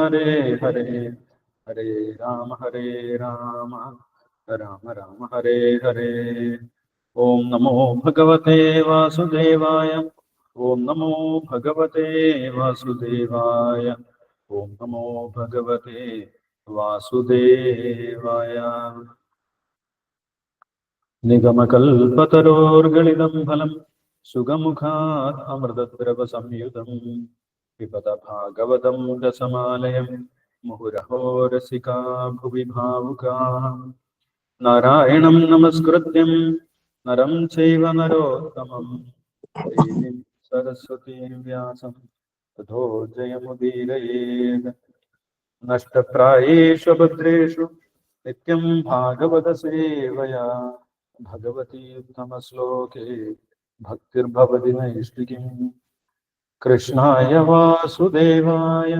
ഹരേ ഹരേ ഹരേ രാമ ഹരേ രാമ രാമ രാമ ഹരേ ഹരേ. ഓം നമോ ഭഗവതേ വാസുദേവായ ഓം നമോ ഭഗവതേ വാസുദേവായ ഓം നമോ ഭഗവതേ വാസുദേവായ. നിഗമകൽപതരോർഗളിതം ഫലം സുഖമുഖാത് അമൃതദ്രവ സംയുതം. पिबदभागवतं रसमालयं मुहुरहो रसिका भुवि भावुकाः नारायणं नमस्कृत्यं, नरं चैव नरोत्तमं। देवीं सरस्वतीं व्यासं तथो जयमुदीरयेत् नष्टप्रायेषु भद्रेषु नित्यं भागवतसेवया। भगवती उत्तमश्लोके भक्तिर्भवति नैष्टिकीम् കൃഷ്ണായ വാസുദേവായ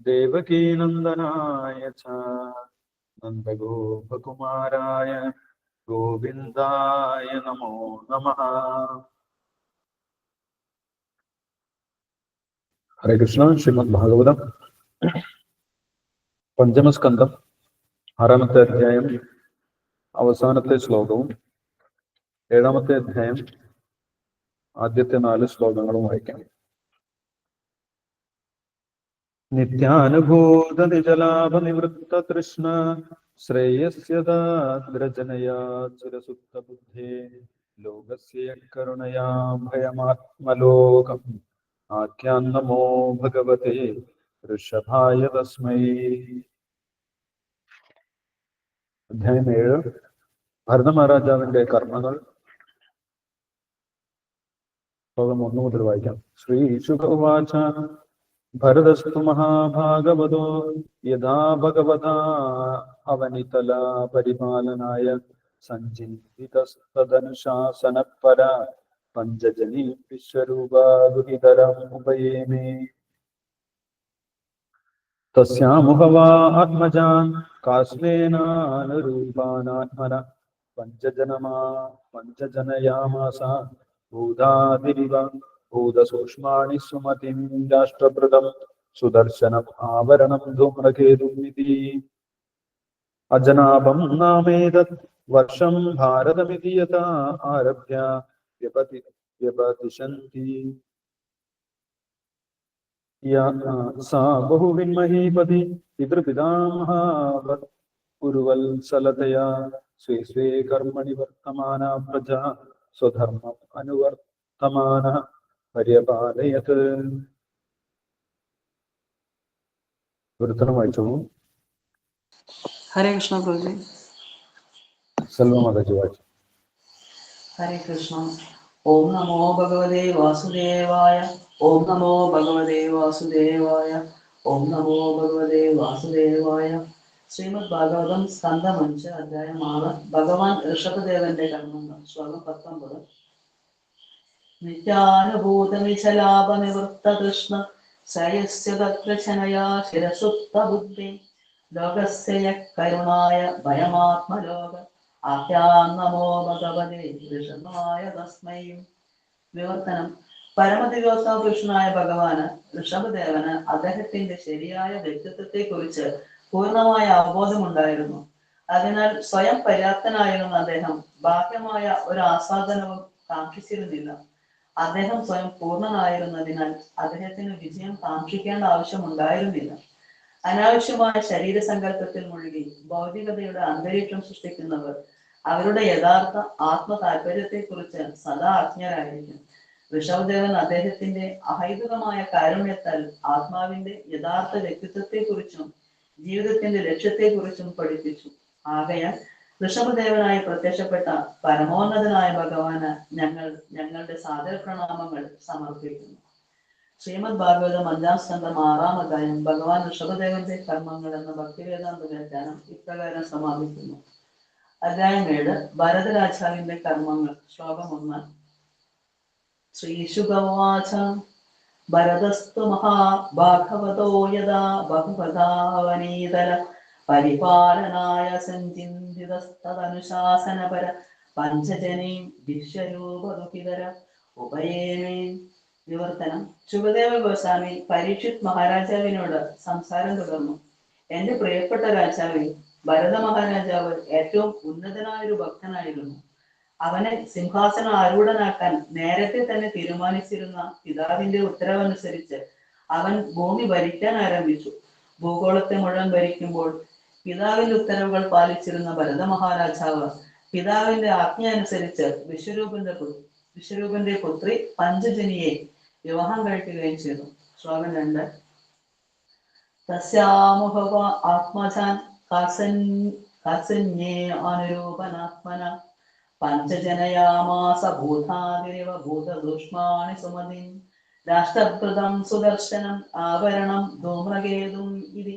ദേവകീനന്ദനായ ച നന്ദഗോപകുമാരായ ഗോവിന്ദായ നമോ നമ. ഹരേ കൃഷ്ണ ശ്രീമദ് ഭാഗവതം പഞ്ചമസ്കന്ധം ആറാമത്തെ അധ്യായം അവസാനത്തെ ശ്ലോകവും ഏഴാമത്തെ അധ്യായം ആദ്യത്തെ നാല് ശ്ലോകങ്ങളും വായിക്കാം. നിത്യാനുഭൂത നിജലാഭ നിവൃത്ത लोकस्य ഭയമാത്മലോകം. ആഖ്യാൻ നമോ ഭഗവതേ. ഋഷഭായ തസ്മൈ. അധ്യായം ഏഴ്. ഭരതമഹാരാജാവിന്റെ കർമ്മങ്ങൾ. ശ്ലോകം ഒന്ന് മുതൽ ഭരതസ്തു മഹാഭാഗവതോ യഥാ ഭഗവതാ അവനിതല പരിപാലനായ സഞ്ചിന്തിതസ്തദനുശാസനപര പഞ്ചജനി വിശ്വരൂപാദുഹിതരം ഉപയേമേ തസ്യാമുഹവാ ആത്മജാൻ കാശ്മേനാനുരൂപാനാത്മന പഞ്ചജനമാ പഞ്ചജനയാമാസ ഭൂതാതിരിവ ഭൂതസൂക്ഷ്മാണി സുമതിം രാഷ്ട്രഭൃതം സുദർശനം ആവരണം ധൂമ്രകേതുമിതി അജനാഭം നാമേതത് വർഷം ഭാരതമിതി യഥാ ആരഭ്യ വ്യപതി വ്യപതിശന്തി या सा बहुविन्महीपति पितृपितामहावत् कुरुवत्सलतया स्वे स्वे कर्मणि वर्तमाना प्रजा स्वधर्मम् अनुवर्तमानः പര്യപാലയത് ഗുരുത്തരം വായിച്ചോളൂ ഹരേ കൃഷ്ണ പ്രഭുജി. സെൽവമാതാജി വായിച്ചു? ഹരേ കൃഷ്ണ. ഓം നമോ ഭഗവതേ വാസുദേവായ ഓം നമോ ഭഗവതേ വാസുദേവായ ഓം നമോ ഭഗവതേ വാസുദേവായ. ശ്രീമദ് ഭാഗവതം സ്കന്ധമഞ്ച് അധ്യായമാണ് ഭഗവാൻ ഋഷഭദേവന്റെ കർമ്മങ്ങൾ. ശ്ലോകം പത്തൊമ്പത്. തത്രശനയാ ശിരസുപ്ത ബുദ്ധി ലോകസ്യ യഃ കരുണായ ഭയമാത്മലോക. ആഖ്യാൻ നമോ ഭഗവതേ ഋഷഭായ തസ്മൈ. വിവർത്തനം. പരമദിവോത്സവ പുരുഷനായ ഭഗവാന് ഋഷഭദേവന് അദ്ദേഹത്തിന്റെ ശരിയായ വ്യക്തിത്വത്തെ കുറിച്ച് പൂർണമായ അവബോധമുണ്ടായിരുന്നു. അതിനാൽ സ്വയം പര്യാപ്തനായിരുന്ന അദ്ദേഹം ബാഹ്യമായ ഒരു ആസ്വാദനവും കാക്ഷിച്ചിരുന്നില്ല. അദ്ദേഹം സ്വയം പൂർണനായിരുന്നതിനാൽ അദ്ദേഹത്തിന് വിജയം കാക്ഷിക്കേണ്ട ആവശ്യമുണ്ടായിരുന്നില്ല. അനാവശ്യമായ ശരീരസങ്കല്പത്തിൽ മുഴുകി ഭൗതികതയുടെ അന്തരീക്ഷം സൃഷ്ടിക്കുന്നവർ അവരുടെ യഥാർത്ഥ ആത്മ താല്പര്യത്തെക്കുറിച്ച് സദാ അജ്ഞരായിരിക്കും ഋഷഭദേവൻ അദ്ദേഹത്തിന്റെ അഹൈതുകമായ കാരുണ്യത്താൽ ആത്മാവിന്റെ യഥാർത്ഥ വ്യക്തിത്വത്തെക്കുറിച്ചും ജീവിതത്തിന്റെ ലക്ഷ്യത്തെക്കുറിച്ചും പഠിപ്പിച്ചു. ആകയാൽ ഋഷഭദേവനായി പ്രത്യക്ഷപ്പെട്ട പരമോന്നതനായ ഭഗവാന് ഞങ്ങൾ ഞങ്ങളുടെ സാദര പ്രണാമങ്ങൾ സമർപ്പിക്കുന്നു. ശ്രീമദ് ഭാഗവതം അഞ്ചാം സ്കന്ധം ആറാം അധ്യായം ഭഗവാൻ ഋഷഭദേവന്റെ കർമ്മങ്ങൾ എന്ന ഭക്തിവേദാന്ത വ്യാഖ്യാനം ഇപ്രകാരം സമാപിക്കുന്നു. അധ്യായം ഏഴ് ഭരതരാജാവിന്റെ കർമ്മങ്ങൾ ശ്ലോകം ഒന്ന്. ശ്രീശുഗവാച ഭരതസ്തു മഹാഭാഗവതോ യഥാ ബഹുപദാവനീതല പരിപാലനായ സഞ്ചിന്തിതസ്തനുശാസനപര പഞ്ചജനീം വിശ്വരൂപദുഹിതര ഉപയേമേ. വിവർത്തനം. ശുഭദേവ ഗോസ്വാമി പരീക്ഷിത് മഹാരാജാവിനോട് സംസാരം തുടർന്നു. എന്റെ പ്രിയപ്പെട്ട രാജാവേ ഭരത മഹാരാജാവ് ഏറ്റവും ഉന്നതനായ ഒരു ഭക്തനായിരുന്നു. അവനെ സിംഹാസന ആരൂഢനാക്കാൻ നേരത്തെ തന്നെ തീരുമാനിച്ചിരുന്ന പിതാവിന്റെ ഉത്തരവനുസരിച്ച് അവൻ ഭൂമി ഭരിക്കാൻ ആരംഭിച്ചു. ഭൂഗോളത്തെ മുഴുവൻ ഭരിക്കുമ്പോൾ പിതാവിന്റെ ഉത്തരവുകൾ പാലിച്ചിരുന്ന ഭരത മഹാരാജാവ് പിതാവിന്റെ ആജ്ഞ അനുസരിച്ച് വിശ്വരൂപന്റെ വിശ്വരൂപന്റെ പുത്രി പഞ്ചജനിയെ വിവാഹം കഴിക്കുകയും ചെയ്തു. ശ്ലോകം രണ്ട്. തസ്യാമുഭവ ആത്മജാൻ അനുരൂപനാത്മന പഞ്ചജനയാമാസ ഭൂതാതിരിവ ഭൂതദൂഷ്മാണി സുമതിൻ രാഷ്ട്രഭൃതം സുദർശനം ആവരണം ധൂമ്രകേതും ഇതി.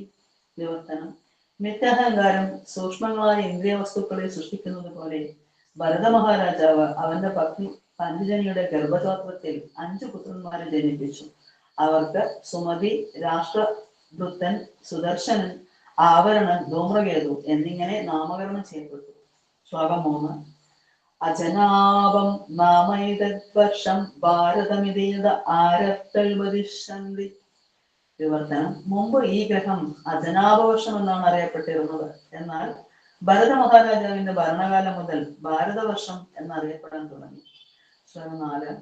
വിവർത്തനം നിത്യഹങ്കാരം സൂക്ഷ്മങ്ങളായ ഇന്ദ്രിയ വസ്തുക്കളെ സൃഷ്ടിക്കുന്നത് പോലെ ഭരത മഹാരാജാവ് അവന്റെ പത്നി പഞ്ചജനിയുടെ ഗർഭപാത്രത്തിൽ അഞ്ചു പുത്രന്മാരെ ജനിപ്പിച്ചു. അവർക്ക് സുമതി രാഷ്ട്രഭൃത്തൻ സുദർശനൻ ആവരണൻ ധൂമ്രകേതു എന്നിങ്ങനെ നാമകരണം ചെയ്യപ്പെട്ടു. ശ്ലോകം മൂന്ന്. അജനാപം നാമൈതദ്വർഷം ഭാരതമിതീത ആരത്തൽവതിഷന്തി വിവർത്തനം. മുമ്പ് ഈ ഗ്രഹം അജനാപവർഷം എന്നാണ് അറിയപ്പെട്ടിരുന്നത്. എന്നാൽ ഭരത മഹാരാജാവിന്റെ ഭരണകാലം മുതൽ ഭാരതവർഷം എന്നറിയപ്പെടാൻ തുടങ്ങി. ശ്ലോകം നാല്.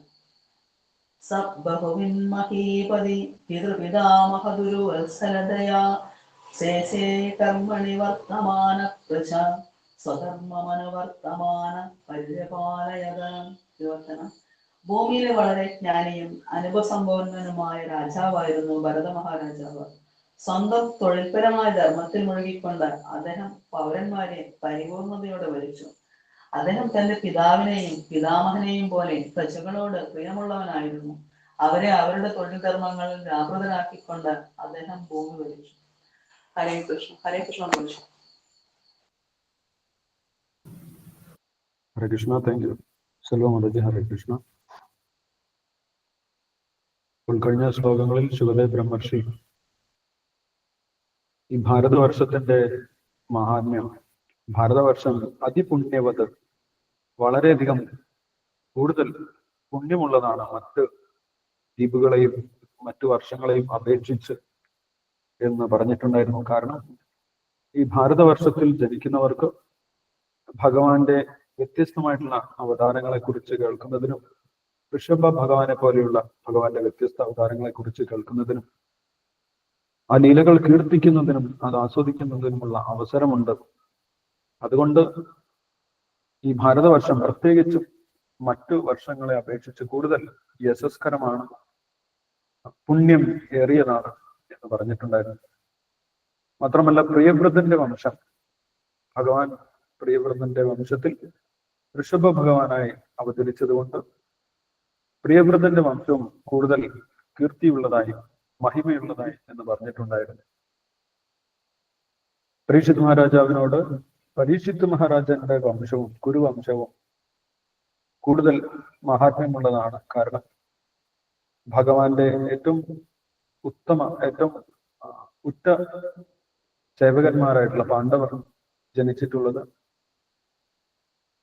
സ മഹീപതി പിതൃപിതാമഹദുരു വത്സലതയാ. ശേഷേ കർമ്മണി വർത്തമാന പ്രജ സ്വധർമ്മമനുവർത്തമാന പര്യപാലയത. വിവർത്തനം. ഭൂമിയിലെ വളരെ ജ്ഞാനിയും അനുഭവസമ്പന്നനുമായ രാജാവായിരുന്നു ഭരത മഹാരാജാവ് സ്വന്തം തൊഴിൽപരമായ ധർമ്മത്തിൽ മുഴുകിക്കൊണ്ട് അദ്ദേഹം പൗരന്മാരെ പരിപൂർണതയോടെ ഭരിച്ചു. അദ്ദേഹം തന്റെ പിതാവിനെയും പിതാമഹനെയും പോലെ പ്രജകളോട് പ്രിയമുള്ളവനായിരുന്നു. അവരെ അവരുടെ തൊഴിൽ ധർമ്മങ്ങളിൽ വ്യാപൃതരാക്കിക്കൊണ്ട് അദ്ദേഹം ഭൂമി ഭരിച്ചു. ഹരേ കൃഷ്ണ ഹരേ കൃഷ്ണ ഭരിച്ചു ഹരേ കൃഷ്ണ താങ്ക് യു സെൽവമാതാജി ഹരേ കൃഷ്ണ. ഉൾക്കഴിഞ്ഞ ശ്ലോകങ്ങളിൽ ശുഭദേവ് ബ്രഹ്മർഷി. ഈ ഭാരതവർഷത്തിന്റെ മഹാത്മ്യം ഭാരതവർഷം അതിപുണ്യവത് വളരെയധികം കൂടുതൽ പുണ്യമുള്ളതാണ് മറ്റ് ദ്വീപുകളെയും മറ്റു വർഷങ്ങളെയും അപേക്ഷിച്ച് എന്ന് പറഞ്ഞിട്ടുണ്ടായിരുന്നു. കാരണം ഈ ഭാരതവർഷത്തിൽ ജനിക്കുന്നവർക്ക് ഭഗവാന്റെ വ്യത്യസ്തമായിട്ടുള്ള അവതാരങ്ങളെ കുറിച്ച് കേൾക്കുന്നതിനും ഋഷഭ ഭഗവാനെ പോലെയുള്ള ഭഗവാന്റെ വ്യത്യസ്ത അവതാരങ്ങളെ കുറിച്ച് കേൾക്കുന്നതിനും ആ ലീലകൾ കീർത്തിക്കുന്നതിനും അത് ആസ്വദിക്കുന്നതിനുമുള്ള അവസരമുണ്ട്. അതുകൊണ്ട് ഈ ഭാരതവർഷം പ്രത്യേകിച്ചും മറ്റു വർഷങ്ങളെ അപേക്ഷിച്ച് കൂടുതൽ യശസ്കരമാണ് പുണ്യം ഏറിയതാണ് എന്ന് പറഞ്ഞിട്ടുണ്ടായിരുന്നു. മാത്രമല്ല പ്രിയവ്രതന്റെ വംശം. ഭഗവാൻ പ്രിയവ്രതന്റെ വംശത്തിൽ ഋഷഭ ഭഗവാനായി അവതരിച്ചതുകൊണ്ട് പ്രിയവ്രതന്റെ വംശവും കൂടുതൽ കീർത്തിയുള്ളതായി മഹിമയുള്ളതായി എന്ന് പറഞ്ഞിട്ടുണ്ടായിരുന്നു. പരീക്ഷിത് മഹാരാജാവിനോട് പരീക്ഷിത് മഹാരാജന്റെ വംശവും കുരുവംശവും കൂടുതൽ മഹാത്മ്യമുള്ളതാണ് കാരണം ഭഗവാന്റെ ഏറ്റവും ഉത്തമ ഏറ്റവും ഉറ്റ സേവകന്മാരായിട്ടുള്ള പാണ്ഡവർ ജനിച്ചിട്ടുള്ളത്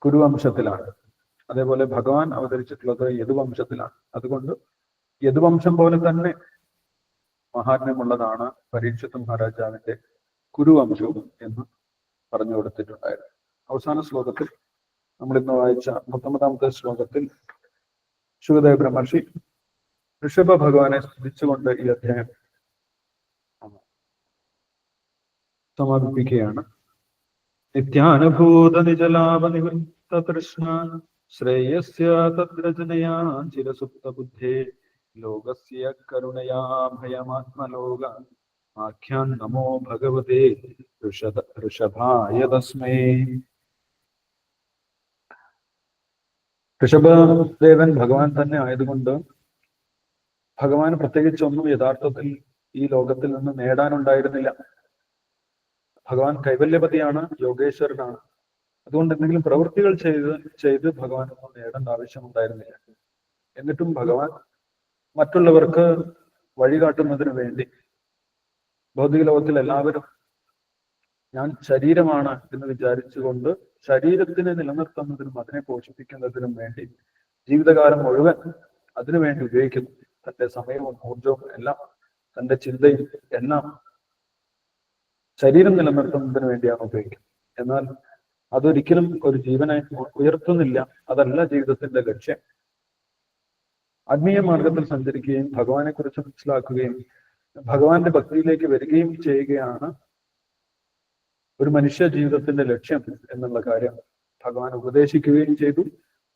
കുരുവംശത്തിലാണ് അതേപോലെ ഭഗവാൻ അവതരിച്ചിട്ടുള്ളത് യദുവംശത്തിലാണ്. അതുകൊണ്ട് യദുവംശം പോലെ തന്നെ മഹാത്മ്യമുള്ളതാണ് പരീക്ഷത്ത് മഹാരാജാവിന്റെ കുരുവംശവും എന്ന് പറഞ്ഞു കൊടുത്തിട്ടുണ്ടായിരുന്നു. അവസാന ശ്ലോകത്തിൽ നമ്മൾ ഇന്ന് വായിച്ച പത്തൊമ്പതാമത്തെ ശ്ലോകത്തിൽ ശുഗദേവ ബ്രഹ്മർഷി ഋഷഭ ഭഗവാനെ സ്തുതിച്ചുകൊണ്ട് ഈ അധ്യായം സമാപിപ്പിക്കുകയാണ്. നിത്യാനുഭൂത നിജലാഭ നിവൃത്ത തൃഷ്ണ ശ്രേയസ്യ തദ്രചനയാ ചിരസുപ്ത ബുദ്ധേ ലോകസ്യ കരുണയാ ഭയമാത്മലോക. ആഖ്യാൻ നമോ ഭഗവതേ. ഋഷഭ ഋഷഭായ തസ്മേ. ഋഷഭദേവൻ ഭഗവാൻ തന്നെ ആയതുകൊണ്ട് ഭഗവാൻ പ്രത്യേകിച്ചൊന്നും യഥാർത്ഥത്തിൽ ഈ ലോകത്തിൽ നിന്ന് നേടാനുണ്ടായിരുന്നില്ല. ഭഗവാൻ കൈവല്യപതിയാണ് യോഗേശ്വരനാണ്. അതുകൊണ്ട് എന്തെങ്കിലും പ്രവൃത്തികൾ ചെയ്ത് ചെയ്ത് ഭഗവാൻ ഒന്നും നേടേണ്ട ആവശ്യമുണ്ടായിരുന്നില്ല. എന്നിട്ടും ഭഗവാൻ മറ്റുള്ളവർക്ക് വഴികാട്ടുന്നതിന് വേണ്ടി ഭൗതിക ലോകത്തിൽ എല്ലാവരും ഞാൻ ശരീരമാണ് എന്ന് വിചാരിച്ചുകൊണ്ട് ശരീരത്തിനെ നിലനിർത്തുന്നതിനും അതിനെ പോഷിപ്പിക്കുന്നതിനും വേണ്ടി ജീവിതകാലം മുഴുവൻ അതിനു വേണ്ടി ഉപയോഗിക്കുന്നു. തന്റെ സമയവും ഊർജവും എല്ലാം തന്റെ ചിന്തയും എല്ലാം ശരീരം നിലനിർത്തുന്നതിന് വേണ്ടിയാണ് ഉപയോഗിക്കുന്നത്. എന്നാൽ അതൊരിക്കലും ഒരു ജീവനെ ഉയർത്തുന്നില്ല. അതല്ല ജീവിതത്തിന്റെ ലക്ഷ്യം. ആത്മീയ മാർഗത്തിൽ സഞ്ചരിക്കുകയും ഭഗവാനെ കുറിച്ച് മനസ്സിലാക്കുകയും ഭഗവാന്റെ ഭക്തിയിലേക്ക് വരികയും ചെയ്യുകയാണ് ഒരു മനുഷ്യ ജീവിതത്തിന്റെ ലക്ഷ്യം എന്നുള്ള കാര്യം ഭഗവാൻ ഉപദേശിക്കുകയും ചെയ്തു.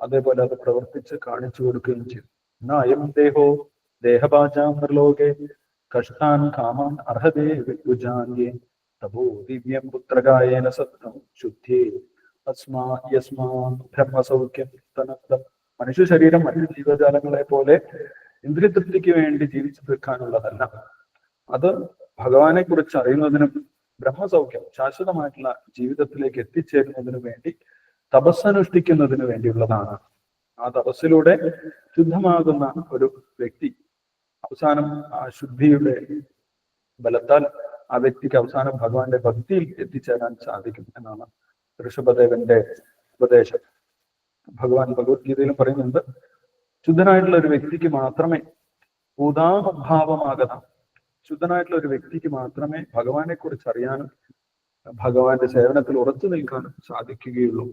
അതേപോലെ അത് പ്രവർത്തിച്ച് കാണിച്ചു കൊടുക്കുകയും ചെയ്തു. എന്നാ അയം ദേഹോ ദേഹപാചാമർലോകെ കഷ്ടാൻ കാമാൻ അർഹതേ വിജാന്യേ ദിവ്യം പുത്രകായേന സത്യം ശുദ്ധി അസ്മാ യസ്മാ ബ്രഹ്മസൗഖ്യം തനന്തം മനുഷ്യ ശരീരം മറ്റു ജീവജാലങ്ങളെ പോലെ ഇന്ദ്രിയതൃപ്തിക്ക് വേണ്ടി ജീവിച്ചു തീർക്കാനുള്ളതല്ല. അത് ഭഗവാനെ കുറിച്ച് അറിയുന്നതിനും ബ്രഹ്മസൗഖ്യം ശാശ്വതമായിട്ടുള്ള ജീവിതത്തിലേക്ക് എത്തിച്ചേരുന്നതിനു വേണ്ടി തപസ്സനുഷ്ഠിക്കുന്നതിന് വേണ്ടിയുള്ളതാണ്. ആ തപസ്സിലൂടെ ശുദ്ധമാകുന്ന ഒരു വ്യക്തി അവസാനം ആ ശുദ്ധിയുടെ ബലത്താൽ ആ വ്യക്തിക്ക് അവസാനം ഭഗവാന്റെ ഭക്തിയിൽ എത്തിച്ചേരാൻ സാധിക്കും എന്നാണ് ഋഷഭദേവന്റെ ഉപദേശം. ഭഗവാൻ ഭഗവത്ഗീതയിലും പറയുന്നുണ്ട് ശുദ്ധനായിട്ടുള്ള ഒരു വ്യക്തിക്ക് മാത്രമേ ഉദാഹഭാവമാകണം. ശുദ്ധനായിട്ടുള്ള ഒരു വ്യക്തിക്ക് മാത്രമേ ഭഗവാനെ കുറിച്ച് അറിയാനും ഭഗവാന്റെ സേവനത്തിൽ ഉറച്ചു നിൽക്കാനും സാധിക്കുകയുള്ളൂ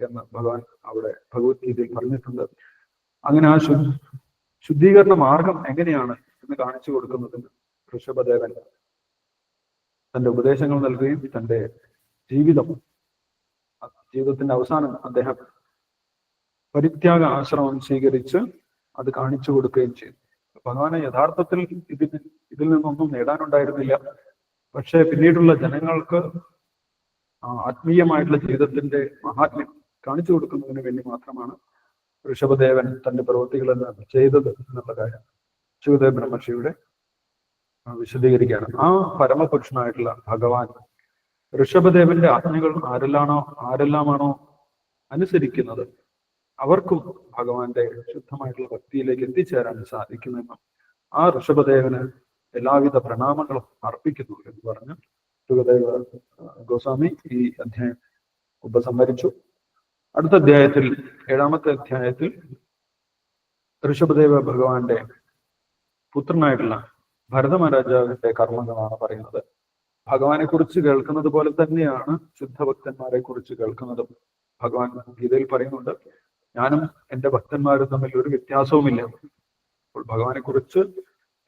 എന്ന് ഭഗവാൻ അവിടെ ഭഗവത്ഗീതയിൽ പറഞ്ഞിട്ടുണ്ട്. അങ്ങനെ ആ ശുദ്ധീകരണ മാർഗം എങ്ങനെയാണ് എന്ന് കാണിച്ചു കൊടുക്കുന്നതിന് ഋഷഭദേവൻ തന്റെ ഉപദേശങ്ങൾ നൽകുകയും തന്റെ ജീവിതം ജീവിതത്തിന്റെ അവസാനം അദ്ദേഹം പരിത്യാഗ ആശ്രമം സ്വീകരിച്ച് അത് കാണിച്ചു കൊടുക്കുകയും ചെയ്തു. ഭഗവാനെ യഥാർത്ഥത്തിൽ ഇതിന് ഇതിൽ നിന്നൊന്നും നേടാനുണ്ടായിരുന്നില്ല. പക്ഷെ പിന്നീടുള്ള ജനങ്ങൾക്ക് ആത്മീയമായിട്ടുള്ള ജീവിതത്തിന്റെ മഹാത്മ്യം കാണിച്ചു കൊടുക്കുന്നതിന് വേണ്ടി മാത്രമാണ് ഋഷഭദേവൻ തന്റെ പ്രവൃത്തികളെല്ലാം ചെയ്തത് എന്നുള്ള കാര്യം. ശിവദേവ് ബ്രഹ്മർഷിയുടെ വിശദീകരിക്കുകയാണ്. ആ പരമപുരുഷനായിട്ടുള്ള ഭഗവാൻ ഋഷഭദേവന്റെ ആജ്ഞകൾ ആരെല്ലാണോ ആരെല്ലാമാണോ അനുസരിക്കുന്നത്? അവർക്കും ഭഗവാന്റെ ശുദ്ധമായിട്ടുള്ള ഭക്തിയിലേക്ക് എത്തിച്ചേരാൻ സാധിക്കുമെന്നും ആ ഋഷഭദേവന് എല്ലാവിധ പ്രണാമങ്ങളും അർപ്പിക്കുന്നു എന്ന് പറഞ്ഞ് സുഖദേവ ഗോസ്വാമി ഈ അധ്യായം ഉപസംഹരിച്ചു. അടുത്ത അധ്യായത്തിൽ ഏഴാമത്തെ അധ്യായത്തിൽ ഋഷഭദേവ ഭഗവാന്റെ പുത്രനായിട്ടുള്ള ഭരത മഹാരാജാവിന്റെ കർമ്മങ്ങളാണ് പറയുന്നത്. ഭഗവാനെ കുറിച്ച് കേൾക്കുന്നത് പോലെ തന്നെയാണ് ശുദ്ധഭക്തന്മാരെ കുറിച്ച് കേൾക്കുന്നതും. ഭഗവാൻ ഗീതയിൽ പറയുന്നുണ്ട് ഞാനും എന്റെ ഭക്തന്മാരും തമ്മിൽ ഒരു വ്യത്യാസവുമില്ല. അപ്പോൾ ഭഗവാനെ കുറിച്ച്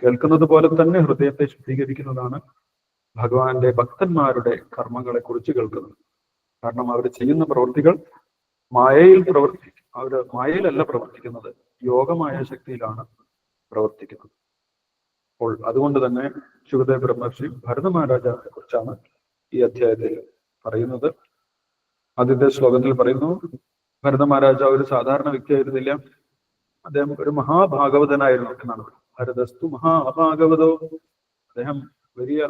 കേൾക്കുന്നത് പോലെ തന്നെ ഹൃദയത്തെ ശുദ്ധീകരിക്കുന്നതാണ് ഭഗവാന്റെ ഭക്തന്മാരുടെ കർമ്മങ്ങളെ കുറിച്ച് കേൾക്കുന്നത്. കാരണം അവർ ചെയ്യുന്ന പ്രവൃത്തികൾ മായയിൽ പ്രവർത്തി അവർ മായയിലല്ല പ്രവർത്തിക്കുന്നത് യോഗമായ ശക്തിയിലാണ് പ്രവർത്തിക്കുന്നത്. അപ്പോൾ അതുകൊണ്ട് തന്നെ ശുഭദേവ് ബ്രഹ്മർഷി ഭരത മഹാരാജാവിനെ കുറിച്ചാണ് ഈ അധ്യായത്തിൽ പറയുന്നത്. ആദ്യത്തെ ശ്ലോകത്തിൽ പറയുന്നു ഭരത മഹാരാജാവ് ഒരു സാധാരണ വ്യക്തിയായിരുന്നില്ല അദ്ദേഹം ഒരു മഹാഭാഗവതനായിരുന്നു എന്നാണ്. ഭരതസ്തു മഹാഭാഗവതോ? അദ്ദേഹം വലിയ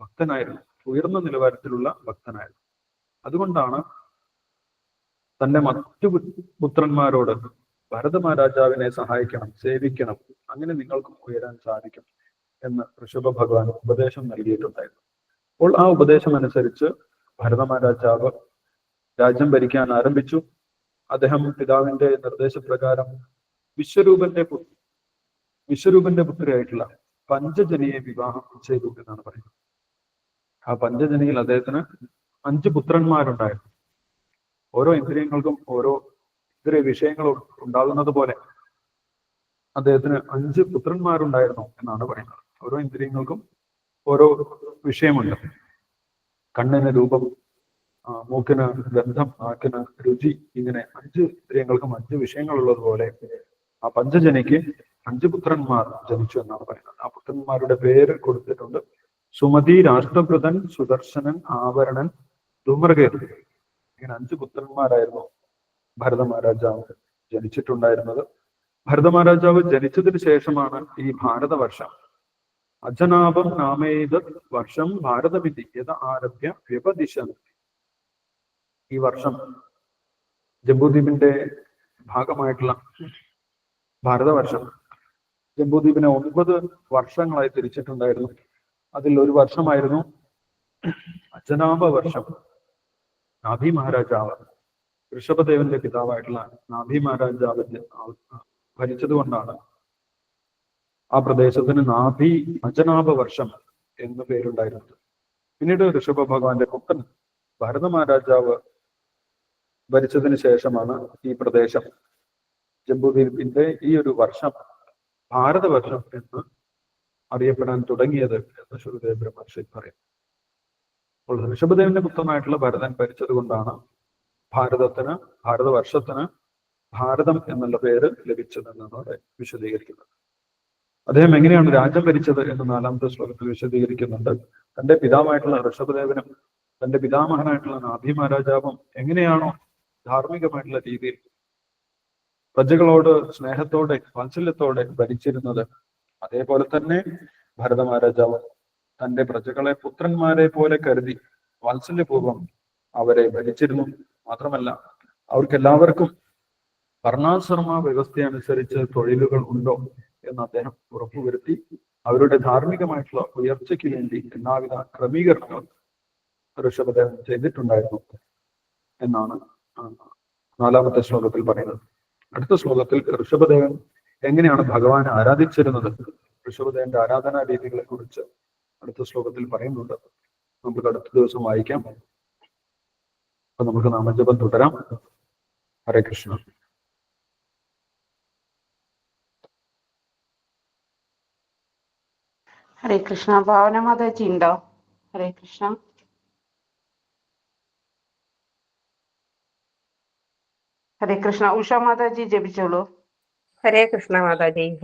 ഭക്തനായിരുന്നു ഉയർന്ന നിലവാരത്തിലുള്ള ഭക്തനായിരുന്നു. അതുകൊണ്ടാണ് തന്റെ മറ്റു പുത്രന്മാരോട് ഭരത മഹാരാജാവിനെ സഹായിക്കണം സേവിക്കണം അങ്ങനെ നിങ്ങൾക്കും ഉയരാൻ സാധിക്കും എന്ന് ഋഷഭ ഭഗവാൻ ഉപദേശം നൽകിയിട്ടുണ്ടായിരുന്നു. അപ്പോൾ ആ ഉപദേശം അനുസരിച്ച് ഭരത മഹാരാജാവ് രാജ്യം ഭരിക്കാൻ ആരംഭിച്ചു. അദ്ദേഹം പിതാവിന്റെ നിർദ്ദേശപ്രകാരം വിശ്വരൂപന്റെ വിശ്വരൂപന്റെ പുത്രിയായിട്ടുള്ള പഞ്ചജനിയെ വിവാഹം ചെയ്തു എന്നാണ് പറയുന്നത്. ആ പഞ്ചജനിയിൽ അദ്ദേഹത്തിന് അഞ്ച് പുത്രന്മാരുണ്ടായിരുന്നു. ഓരോ ഇന്ദ്രിയങ്ങൾക്കും ഓരോ ഇന്ദ്രിയ വിഷയങ്ങൾ ഉണ്ടാകുന്നത് പോലെ അദ്ദേഹത്തിന് അഞ്ച് പുത്രന്മാരുണ്ടായിരുന്നു എന്നാണ് പറയുന്നത്. ഓരോ ഇന്ദ്രിയങ്ങൾക്കും ഓരോ വിഷയമുണ്ട്. കണ്ണിന് രൂപം മൂക്കിന് ഗന്ധം നാക്കിന് രുചി ഇങ്ങനെ അഞ്ച് ഇന്ദ്രിയങ്ങൾക്കും അഞ്ച് വിഷയങ്ങളുള്ളത് പോലെ ആ പഞ്ചജനിക്ക് അഞ്ച് പുത്രന്മാർ ജനിച്ചു എന്നാണ് പറയുന്നത്. ആ പുത്രന്മാരുടെ പേര് കൊടുത്തിട്ടുണ്ട് സുമതി രാഷ്ട്രഭൃതൻ സുദർശനൻ ആവരണൻ ധൂമ്രകേതു. ഇങ്ങനെ അഞ്ച് പുത്രന്മാരായിരുന്നു ഭരത മഹാരാജാവ് ജനിച്ചിട്ടുണ്ടായിരുന്നത്. ഭരത മഹാരാജാവ് ജനിച്ചതിന് ശേഷമാണ് ഈ ഭാരതവർഷം. അജനാഭം നാമേത് വർഷം ഭാരതമിതി യഥ ആരഭ്യ വ്യപദിശ ഈ വർഷം ജംബൂദ്വീപിന്റെ ഭാഗമായിട്ടുള്ള ഭാരതവർഷം ജംബൂദ്വീപിനെ ഒൻപത് വർഷങ്ങളായി തിരിച്ചിട്ടുണ്ടായിരുന്നു. അതിൽ ഒരു വർഷമായിരുന്നു അജനാഭ വർഷം. നാഭി മഹാരാജാവ് ഋഷഭദേവന്റെ പിതാവായിട്ടുള്ള നാഭി മഹാരാജാവ് ഭരിച്ചത് കൊണ്ടാണ് ആ പ്രദേശത്തിന് നാഭി അജനാഭ വർഷം എന്ന് പേരുണ്ടായിരുന്നത്. പിന്നീട് ഋഷഭ ഭഗവാന്റെ പുത്രൻ ഭരത മഹാരാജാവ് ഭരിച്ചതിന് ശേഷമാണ് ഈ പ്രദേശം ജംബുദ്വീപിന്റെ ഈ ഒരു വർഷം ഭാരതവർഷം എന്ന് അറിയപ്പെടാൻ തുടങ്ങിയത് എന്ന് ശുദ്ധദേവ ബ്രഹ്മർഷി പറയും അപ്പോൾ ഋഷഭദേവന്റെ പുത്രനായിട്ടുള്ള ഭരതൻ ഭരിച്ചത് കൊണ്ടാണ് ഭാരതത്തിന് ഭാരതവർഷത്തിന് ഭാരതം എന്നുള്ള പേര് ലഭിച്ചതെന്നാണ് അവിടെ വിശദീകരിക്കുന്നത് അദ്ദേഹം എങ്ങനെയാണ് രാജ്യം ഭരിച്ചത് എന്ന് നാലാമത്തെ ശ്ലോകത്തിൽ വിശദീകരിക്കുന്നുണ്ട്. തന്റെ പിതാവായിട്ടുള്ള ഋഷഭദേവനും തന്റെ പിതാമഹനായിട്ടുള്ള നാഭി മഹാരാജാവും എങ്ങനെയാണോ ധാർമ്മികമായിട്ടുള്ള രീതിയിൽ പ്രജകളോട് സ്നേഹത്തോടെ വാത്സല്യത്തോടെ ഭരിച്ചിരുന്നത്? അതേപോലെ തന്നെ ഭരത മഹാരാജാവ് തന്റെ പ്രജകളെ പുത്രന്മാരെ പോലെ കരുതി വാത്സല്യപൂർവം അവരെ ഭരിച്ചിരുന്നു. മാത്രമല്ല അവർക്ക് എല്ലാവർക്കും വർണാശ്രമ വ്യവസ്ഥ അനുസരിച്ച് തൊഴിലുകൾ ഉണ്ടോ എന്ന് അദ്ദേഹം ഉറപ്പുവരുത്തി അവരുടെ ധാർമ്മികമായിട്ടുള്ള ഉയർച്ചയ്ക്ക് വേണ്ടി എല്ലാവിധ ക്രമീകരണങ്ങളും ഋഷഭദേവൻ ചെയ്തിട്ടുണ്ടായിരുന്നു എന്നാണ് നാലാമത്തെ ശ്ലോകത്തിൽ പറയുന്നത്. അടുത്ത ശ്ലോകത്തിൽ ഋഷഭദേവൻ എങ്ങനെയാണ് ഭഗവാനെ ആരാധിച്ചിരുന്നത്? ഋഷഭദേവന്റെ ആരാധനാ രീതികളെ കുറിച്ച് അടുത്ത ശ്ലോകത്തിൽ പറയുന്നുണ്ട്. നമുക്ക് അടുത്ത ദിവസം വായിക്കാം. അപ്പൊ നമുക്ക് നാമജപം തുടരാം. ഹരേ കൃഷ്ണ. ഹരേ കൃഷ്ണ. ഭാവന മാതാജി ഉണ്ടോ? ഹരേ കൃഷ്ണ. ഹരേ കൃഷ്ണ. ഉഷ മാതാജി ജപിച്ചോളൂ. ഹരേ കൃഷ്ണ മാതാജി.